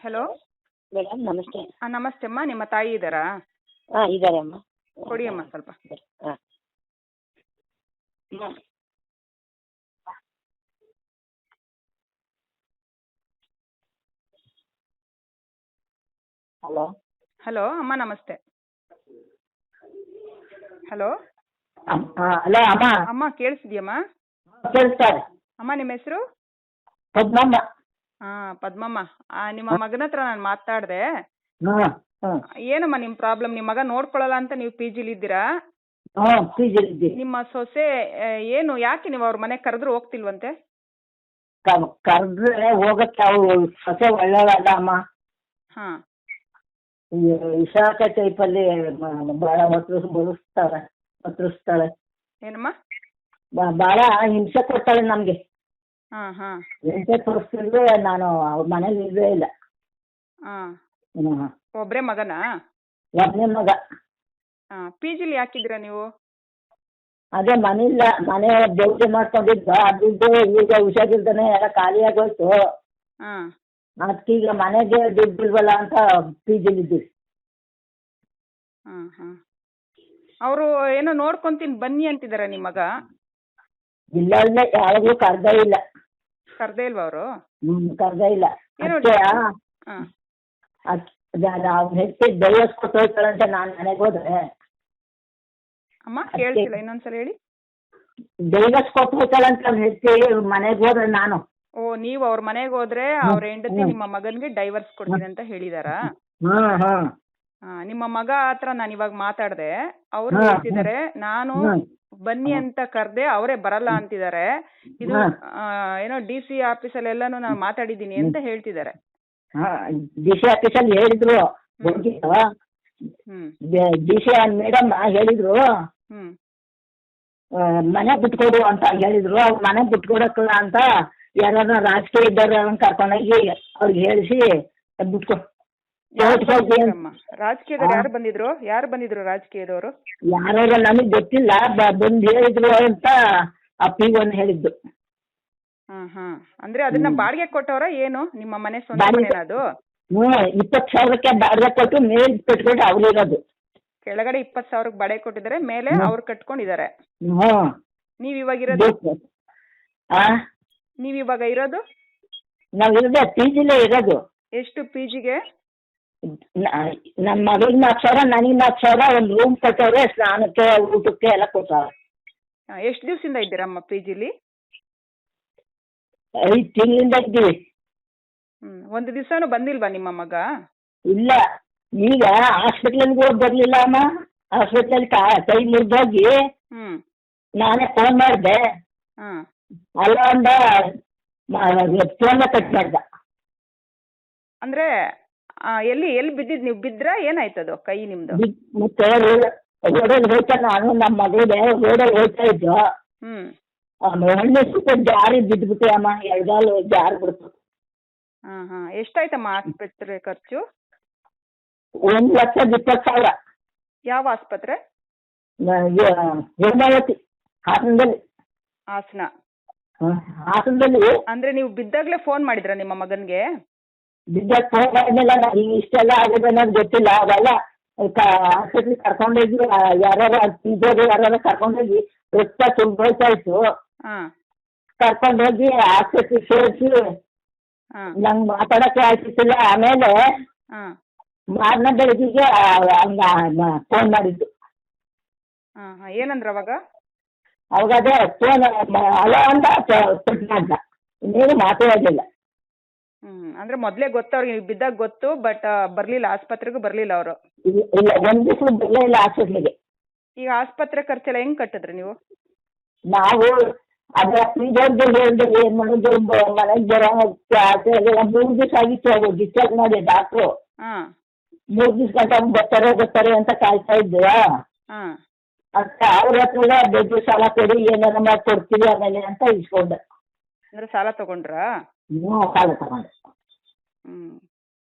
Hello madam ನಮಸ್ತೆ ನಮಸ್ತೆ ಅಮ್ಮ. ನಿಮ್ಮ ತಾಯಿ ಇದ್ದಾರಾ? ಹಾ ಇದ್ದಾರೆ ಅಮ್ಮ. ಕೊಡಿ ಅಮ್ಮ ಸ್ವಲ್ಪ. ಹಾಂ ಹಲೋ ಹಲೋ ಅಮ್ಮ ನಮಸ್ತೆ. ಹಲೋ ಹಾಂ ಹಲೋ ಅಮ್ಮ. ಅಮ್ಮ ಕೇಳಿಸಿದ್ಯಮ್ಮ ಕೇಳಿಸ್ತಾರೆ ಅಮ್ಮ ನಿಮ್ಮ ಹೆಸರು? ಪದ್ಮಮ್ಮ. ಹಾ ಪದ್ಮಮ್ಮ. ಆ, ನಿಮ್ಮ ಮಗನ ಹತ್ರ ನಾನು ಮಾತಾಡ್ದೆ. ಹಾ ಹಾ. ಏನಮ್ಮ ನಿಮ್ ಪ್ರಾಬ್ಲಮ್ ನಿಮ್ ಮಗ ನೋಡ್ಕೊಳಲ್ಲ ಅಂತ ನೀವು ಪಿ ಜಿಲಿ ಇದ್ದೀರಾ? ಹಾ ಪಿ ಜಿಲಿದ್ದೆ ನಿಮ್ಮ ಸೊಸೆ ಆ, ಏನು ಯಾಕೆ ನೀವು ಅವ್ರ ಮನೆ ಕರೆದ್ರು ಹೋಗ್ತಿಲ್ವಂತೆ? ಕರೆದ್ರೆ ಹೋಗಕ್ಕೆ ಅವ್ರು ಸೊಸೆ ಒಳ್ಳೆಯವಲ್ಲ ಅಮ್ಮ. ಹಾ. ಈ ವಿಶಾಖ ಟೈಪಲ್ಲಿ ಬಹಳ ಒತ್ತರು ಬಡಿಸ್ತಾರೆ ಒತ್ತರಿಸ್ತಾಳೆ ಏನಮ್ಮ? ಬಹಳ ಹಿಂಸೆ ಕೊಡ್ತಾಳೆ ನಮಗೆ. ಹಾ ಹಾಂ. ಹಿಂಸೆ ಕೊಡಿಸ್ತಿದ್ರೆ ನಾನು ಅವ್ರ ಮನೇಲಿ ಇಲ್ವೇ ಇಲ್ಲ. ಹಾಂ. ಹ್ಞೂ ಒಬ್ರೇ ಮಗನಾ? ಒಬ್ಬನೇ ಮಗ. ಹಾಂ ಪಿ ಜಿಲಿ ಯಾಕಿದ್ದೀರಾ ನೀವು? ಅದೇ ಮನೆ ಇಲ್ಲ ಮನೆ ದೇವ್ರೆ ಮಾಡ್ಕೊಂಡಿದ್ದ ದುಡ್ಡು ಈಗ ಹುಷಾರಿಲ್ದನೆ ಎಲ್ಲ ಖಾಲಿ ಆಗೋಯ್ತು. ಅದಕ್ಕೆ ಈಗ ಮನೆಗೆ ದುಡ್ಡು ಇಲ್ವಲ್ಲ ಅಂತ ಪಿ ಜಿಲಿದ್ದೀವಿ ಹಾಂ ಹಾ. ಅವರು ಏನೋ ನೋಡ್ಕೊಂತೀನಿ ಬನ್ನಿ ಅಂತಿದ್ದಾರೆ ನಿಮ್ಮ ಮಗ ಇಲ್ಲ ಇಲ್ಲ ಯಾವಾಗಲೂ ಕರ್ದೇ ಇಲ್ಲ. ಕರ್ದೇ ಇಲ್ವಾ ಅವರು? ಹ್ಮ್ ಕರ್ದೇ ಇಲ್ಲ. ಏನೋ ಅದಕ್ಕೆ ಹಾ. ಅವ್ನು ಹೆಚ್ಚಿ ಡೈವರ್ಸ್ ಕೊಟ್ಟು ಹೋಗ್ತಾಳಂತೆ ನಾನು ಮನೆಗೆ ಹೋದ್ರೆ. ಅಮ್ಮ ಕೇಳ್ತಿಲ್ಲ ಇನ್ನೊಂದ್ಸಲ ಹೇಳಿ. ಡೈವರ್ಸ್ ಕೊಟ್ಟು ಹೋಗ್ತಾಳಂತ ಅವ್ರ ಹೆಚ್ಚಿ ಮನೆಗೆ ಹೋದ್ರೆ ನಾನು. ಓ ನೀವು ಅವ್ರ ಮನೆಗೆ ಹೋದ್ರೆ ಅವ್ರ ಹೆಂಡತಿ ನಿಮ್ಮ ಮಗನ್ಗೆ ಡೈವರ್ಸ್ ಕೊಡ್ತೀನಿ ಅಂತ ಹೇಳಿದಾರ? ಹಾ, ನಿಮ್ಮ ಮಗ ಹತ್ರ ನಾನು ಇವಾಗ ಮಾತಾಡ್ದೆ. ಅವ್ರು ಹೇಳ್ತಿದ್ದಾರೆ ನಾನು. ಬನ್ನಿ ಅಂತ ಕರ್ದೆ ಅವರೇ ಬರಲ್ಲ ಅಂತಿದ್ದಾರೆ ಇದು. ಏನೋ ಡಿ ಸಿ ಆಫೀಸಲ್ಲೆಲ್ಲಾನು ನಾನು ಮಾತಾಡಿದ್ದೀನಿ ಅಂತ ಹೇಳ್ತಿದ್ದಾರೆ ಡಿ ಸಿ ಆಫೀಸಲ್ಲಿ ಹೇಳಿದ್ರು. ಹ್ಮ್. ಡಿ ಸಿ ಮೇಡಮ್ ಹೇಳಿದ್ರು. ಹ್ಮ್. ಮನೆ ಬಿಟ್ಕೊಡು ಅಂತ ಹೇಳಿದ್ರು. ಅವ್ರು ಮನೆ ಬಿಟ್ಕೊಡಕ್ಕಲ್ಲ ಅಂತ ಯಾರು ರಾಜಕೀಯ ಇದ್ದವ್ರನ್ನ ಕರ್ಕೊಂಡೋಗಿ ಅವ್ರಿಗೆ ಹೇಳಿಸಿ ಬಿಟ್ಕೊ ರಾಜಕೀಯದವ್ರು? ಯಾರು ಬಂದಿದ್ರು? ಯಾರು ಬಂದಿದ್ರು ರಾಜಕೀಯದವರು? ಯಾರೋ ನನಗೆ ಗೊತ್ತಿಲ್ಲ ಬಂದ್ ಹೇಳಿದ್ರು ಅಂತ ಅಪ್ಪಿಗೊಂದು ಹೇಳಿದ್ದು. ಹಾ ಹಾ. ಅಂದ್ರೆ ಅದನ್ನ ಬಾಡಿಗೆ ಕೊಟ್ಟವರ ಏನು? ನಿಮ್ಮ ಮನೆ ಸ್ವಂತ ಮನೆನಾ ಅದು? ಹ್ಞೂ ಇಪ್ಪತ್ತು ಸಾವಿರಕ್ಕೆ ಬಾಡಿಗೆ ಕೊಟ್ಟು ಮೇಲ್ ಬಿಟ್ಕೊಂಡು ಅವ್ರಿರೋದು ಕೆಳಗಡೆ ಇಪ್ಪತ್ ಸಾವಿರಕ್ಕೆ ಬಾಡಿಗೆ ಕೊಟ್ಟಿದ್ರೆ ಮೇಲೆ ಹ್ಮ್. ಅವ್ರು ಕಟ್ಕೊಂಡಿದ್ದಾರೆ. ನೀವ್ ಇವಾಗ ಇರೋದು? ಆ? ನೀವ್ ಇವಾಗ ಇರೋದು? ನಾವು ಇರೋದೇ ಪಿ ಜಿಲೇ ಇರೋದು. ಎಷ್ಟು ಪಿ ಜಿಗೆ ನನ್ನ ಮಗಳಿಗೆ ನಾಲ್ಕು ಸಾವಿರ ನನಗೆ ನಾಲ್ಕು ಸಾವಿರ ಒಂದು ರೂಮ್ ಕೊಟ್ಟವ್ರೆ ಸ್ನಾನಕ್ಕೆ ಊಟಕ್ಕೆ ಎಲ್ಲ ಕೊಟ್ಟವ್ರೆ ಎಷ್ಟು ದಿವಸದಿಂದ ಇದ್ದೀರಮ್ಮ ಪಿ ಜಿಲಿ ಐದು ತಿಂಗಳಿಂದ ಇದ್ದೀವಿ. ಹ್ಮ್ ಒಂದು ದಿವಸನೂ ಬಂದಿಲ್ವಾ ನಿಮ್ಮ ಮಗ? ಇಲ್ಲ ಈಗ ಹಾಸ್ಪಿಟ್ಲಿಗೆ ಹೋಗಿ ಬರಲಿಲ್ಲ ಅಮ್ಮ. ಹಾಸ್ಪಿಟ್ಲಲ್ಲಿ ಕೈ ಮುರಿದೋಗಿ ಹ್ಮ್. ನಾನೇ ಫೋನ್ ಮಾಡಿದೆ. ಹಾ. ಅಲ್ಲ ಅಂದ ಫೋನ್ ಕಟ್ ಮಾಡ್ದ. ಅಂದ್ರೆ ಆ, ಎಲ್ಲಿ ಎಲ್ಲಿ ಬಿದ್ದಿದ್ ನೀವು ಬಿದ್ರಾ ಏನಾಯ್ತದು ಕೈ ನಿಮ್ದು? ಬಿದ್- ಮತ್ತೆ ರೋಡಲ್ಲಿ ಹೋಯ್ತಾ ನಾನು ನಮ್ಮ ಮಗಳಿಗೆ ರೋಡಲ್ಲಿ ಹೋಗ್ತಾ ಇದ್ದು ಹ್ಮ್. ಹಣ್ಣು ಸುತ್ತ ಜಾರಿ ಬಿದ್ದುಬಿಟ್ಟೆ ಅಮ್ಮ ಎಡಗಾಲು ಜಾರಿ ಬಿಡ್ತು. ಹಾ ಹಾ. ಎಷ್ಟಾಯ್ತಮ್ಮ ಆಸ್ಪತ್ರೆ ಖರ್ಚು? ಒಂದ್ ಲಕ್ಷ ಇಪ್ಪತ್ತು ಸಾವಿರ. ಯಾವ ಆಸ್ಪತ್ರೆ? ಹೇಮಾವತಿ ಹಾಸನದಲ್ಲಿ. ಹಾಸನ. ಹ, ಹಾಸನದಲ್ಲಿ. ಅಂದ್ರೆ ನೀವು ಬಿದ್ದಾಗ್ಲೇ ಫೋನ್ ಮಾಡಿದ್ರ ನಿಮ್ಮ ಮಗನ್ಗೆ? ಬಿದ್ದ ಫೋನ್ ಮಾಡಿದ್ಮೇಲೆ ನನಗೆ ಇಷ್ಟೆಲ್ಲ ಆಗಿದೆ ಅನ್ನೋದು ಗೊತ್ತಿಲ್ಲ ಅವೆಲ್ಲ ಹಾಸ್ಪಿಟ್ಲಿಗೆ ಕರ್ಕೊಂಡೋಗಿ ಯಾರು ಇದ್ದವರು ಯಾರು ಕರ್ಕೊಂಡೋಗಿ ರಕ್ತ ತುಂಬೋಯ್ತಾ ಇತ್ತು. ಕರ್ಕೊಂಡೋಗಿ ಆಸ್ಪತ್ರೆಗೆ ಸೇರಿಸಿ ನಂಗೆ ಮಾತಾಡಕ್ಕೆ ಆಗ್ತಿಲ್ಲ ಆಮೇಲೆ ಮಾರನೇ ಬೆಳಗ್ಗೆಗೆ ಹಂಗ ಫೋನ್ ಮಾಡಿದ್ದು. ಏನಂದ್ರ ಅವಾಗ? ಅವಾಗ ಅದೇ ಫೋನ್ ಅಲೋ ಅಂತ ಮಾಡ್ದ. ಇನ್ನೇನು ಮಾತಾಡೋದಿಲ್ಲ ಹ್ಮ್ ಅಂದ್ರೆ ಮೊದ್ಲೇ ಗೊತ್ತು ಅವ್ರಿಗೆ ಬಿದ್ದಾಗ ಗೊತ್ತು ಬಟ್ ಬರ್ಲಿಲ್ಲ ಆಸ್ಪತ್ರೆಗೂ ಬರ್ಲಿಲ್ಲ ಅವರು. ಇಲ್ಲ ಇಲ್ಲ ಒಂದ್ ದಿವಸ ಬರಲೇ ಇಲ್ಲ ಹಾಸ್ಪಿಟ್ಲಿಗೆ ಈಗ ಆಸ್ಪತ್ರೆ ಖರ್ಚೆಲ್ಲ ಹೆಂಗ್ ಕಟ್ಟಿದ್ರಿ ನೀವು? ನಾವು ಅದ್ರ ಹೇಳಿದ್ರೆ ಏನು ಮಾಡೋದು ಮನೆಗೆ ಬರೋ ಎಲ್ಲ ಮೂರು ದಿವಸ ಆಗಿತ್ತು ಅವರು ಡಿಸ್ಚಾರ್ಜ್ ಮಾಡಿ ಡಾಕ್ಟ್ರು ಹಾ. ಮೂರು ದಿವಸ ಗಂಟ ಬರ್ತಾರೆ ಬರ್ತಾರೆ ಅಂತ ಕಾಯ್ತಾ ಇದ್ದೆ ಹಾ. ಅಂತ ಅವ್ರ ಹತ್ರ ದುಡ್ಡು ಸಾಲ ಕೊಡಿ ಏನಾರ ಮಾಡಿ ಕೊಡ್ತೀವಿ ಆಮೇಲೆ ಅಂತ ಇಸ್ಕೊಂಡೆ. ಅಂದ್ರೆ ಸಾಲ ತಗೊಂಡ್ರಾ? ಹ್ಞೂ ಸಾಲ ತಗೊಂಡೆ ಹ್ಮ್.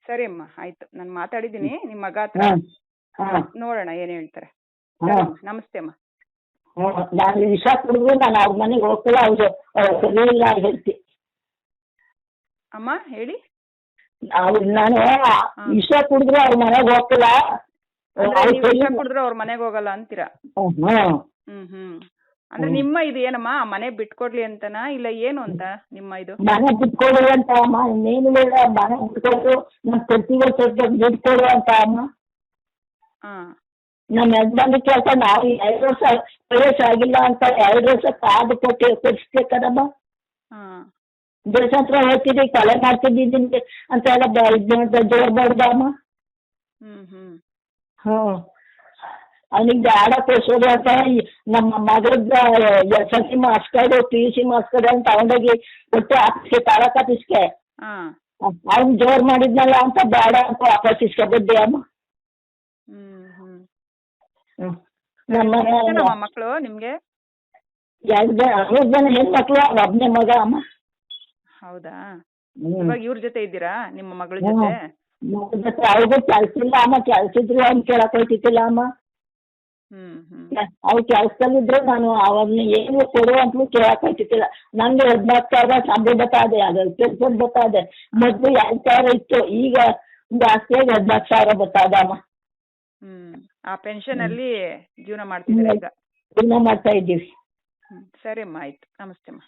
ಸರಿ ಅಮ್ಮ ಆಯ್ತು. ನಾನು ಮಾತಾಡಿದ್ದೀನಿ ನಿಮ್ಮ ಮಗ ಹತ್ರ ಹಾಂ ಹಾಂ. ನೋಡೋಣ ಏನ್ ಹೇಳ್ತಾರೆ. ಹಾಂ. ಅಮ್ಮ, ನಮಸ್ತೆ ಅಮ್ಮ. ನಾನು ವಿಷ ಕುಡಿದು ನಾನು ಅವ್ರ ಮನೆಗೆ ಹೋಗ್ತಿಲ್ಲ ಅವ್ರು ಸರಿ ಇಲ್ಲ ಹೇಳ್ತಿ. ಅಮ್ಮ ಹೇಳಿ. ಅವ್ರು ನಾನು ವಿಷ ಕುಡಿದ್ರೆ ಅವ್ರ ಮನೆಗೆ ಹೋಗ್ತಿಲ್ಲ ಅಂದ್ರೆ ಅವ್ರ್ ನೀವು ವಿಷ ಕುಡಿದ್ರೆ ಅವ್ರ ಮನೆಗೆ ಹೋಗಲ್ಲ ಅಂತೀರಾ? ಹ್ಮ್. ಹ್ಮ್ ಹ್ಮ್. ಅಂದ್ರೆ ನಿಮ್ಮ ಇದು ಏನಮ್ಮ? ಮನೆ ಬಿಟ್ಕೊಡ್ಲಿ ಅಂತನಾ? ಇಲ್ಲ ಏನು ಅಂತ ನಿಮ್ಮ ಇದು? ಮನೆ ಬಿಟ್ಕೊಡು ಅಂತ ಅಮ್ಮ. ಇನ್ನೇನು ಬೇಡ ಮನೆ ಬಿಟ್ಕೊಡು ನಮ್ಮ ಪ್ರತಿಗಳು ಸ್ವಲ್ಪ ಬಿಟ್ಕೊಡು ಅಂತ ಅಮ್ಮ. ಹಾ. ನಮ್ಮ ಯಜಮಾನ್ರ ಕೆಲಸ ನಾವು ಎರಡು ವರ್ಷ ವಯಸ್ಸು ಆಗಿಲ್ಲ ಅಂತ ಎರಡು ವರ್ಷ ಕಾದು ಕೊಟ್ಟು ಕೊಡಿಸ್ಬೇಕದಮ್ಮ. ಹಾ. ಹತ್ರ ಹೋಗ್ತಿದ್ದಿ ಕೊಲೆ ಮಾಡ್ತಿದ್ದೀನಿ ಅಂತ ಎಲ್ಲ ಜೋರ್ ಮಾಡ್ದಮ್ಮ ಹ್ಮ್ ಹ್ಮ್. ಹ್ಞೂ ಅವನಿಗೆ ಕೊಡ್ಸೋದು ಅಂತ ನಮ್ಮ ಮಗಳ್ದ S L C marks card P U C marks card ಅಂತ ತಗೊಂಡೋಗಿ ಕೊಟ್ಟು ಆಫೀಸ್ಗೆ ತಾಲೂಕು ಆಫೀಸ್ಗೆ ಅವ್ನು ಜೋರ್ ಮಾಡಿದ್ನಲ್ಲ ಅಂತ ಬೇಡ ಅಂತ ವಾಪಸ್ ಇಸ್ಕೊಬಿದ್ದೆ ಅಮ್ಮ. ನಮ್ಮ ಮಕ್ಳು ಮಕ್ಕಳು ನಿಮ್ಗೆ? ಎರಡು ಮೂರು ಜನ ಹೆಣ್ಮಕ್ಳು ಒಬ್ಬನೇ ಮಗ ಅಮ್ಮ. ಹೌದಾ? ಇವಾಗ ಇವ್ರ ಜೊತೆ ಇದ್ದೀರಾ? ನಿಮ್ಮ ಮಗಳ ಜೊತೆ? ಅವ್ರಿಗೂ ಕೆಲ್ಸ ಇಲ್ಲ ಅಮ್ಮ ಕೆಲ್ಸ ಇದ್ರು ಅವ್ನು ಕೇಳಕ್ ಹೋಯ್ತಿತ್ತಿಲ್ಲ ಅಮ್ಮ. ಅವ್ರು ಕೆಲ್ಸದಲ್ಲಿದ್ರು ನಾನು ಅವನ್ನ ಏನು ಕೊಡು ಅಂತಲೂ ಕೇಳಕ್ ಹೋಯ್ತಿದ್ದಿಲ್ಲ ನಂಗೆ ಹದಿನಾಲ್ಕು ಸಾವಿರ ಸಂಬಳ ಬರ್ತಾ ಇದೆ ಅದು ಕೆಲಸ ಬರ್ತಾ ಇದೆ ಮೊದಲು ಎರಡು ಸಾವಿರ ಇತ್ತು ಈಗ ಜಾಸ್ತಿಯಾಗಿ ಹದಿನಾಲ್ಕು ಸಾವಿರ ಬರ್ತಾ ಇದೆ ಅಮ್ಮ. ಹ್ಮ್ ಆ ಪೆನ್ಷನ್ ಅಲ್ಲಿ ಜೀವನ ಮಾಡ್ತಿದ್ದೀರಾ ಈಗ? ಜೀವನ ಮಾಡ್ತಾ ಇದ್ದೀವಿ. ಸರಿ ಅಮ್ಮ ಆಯ್ತು. ನಮಸ್ತೆ ಅಮ್ಮ.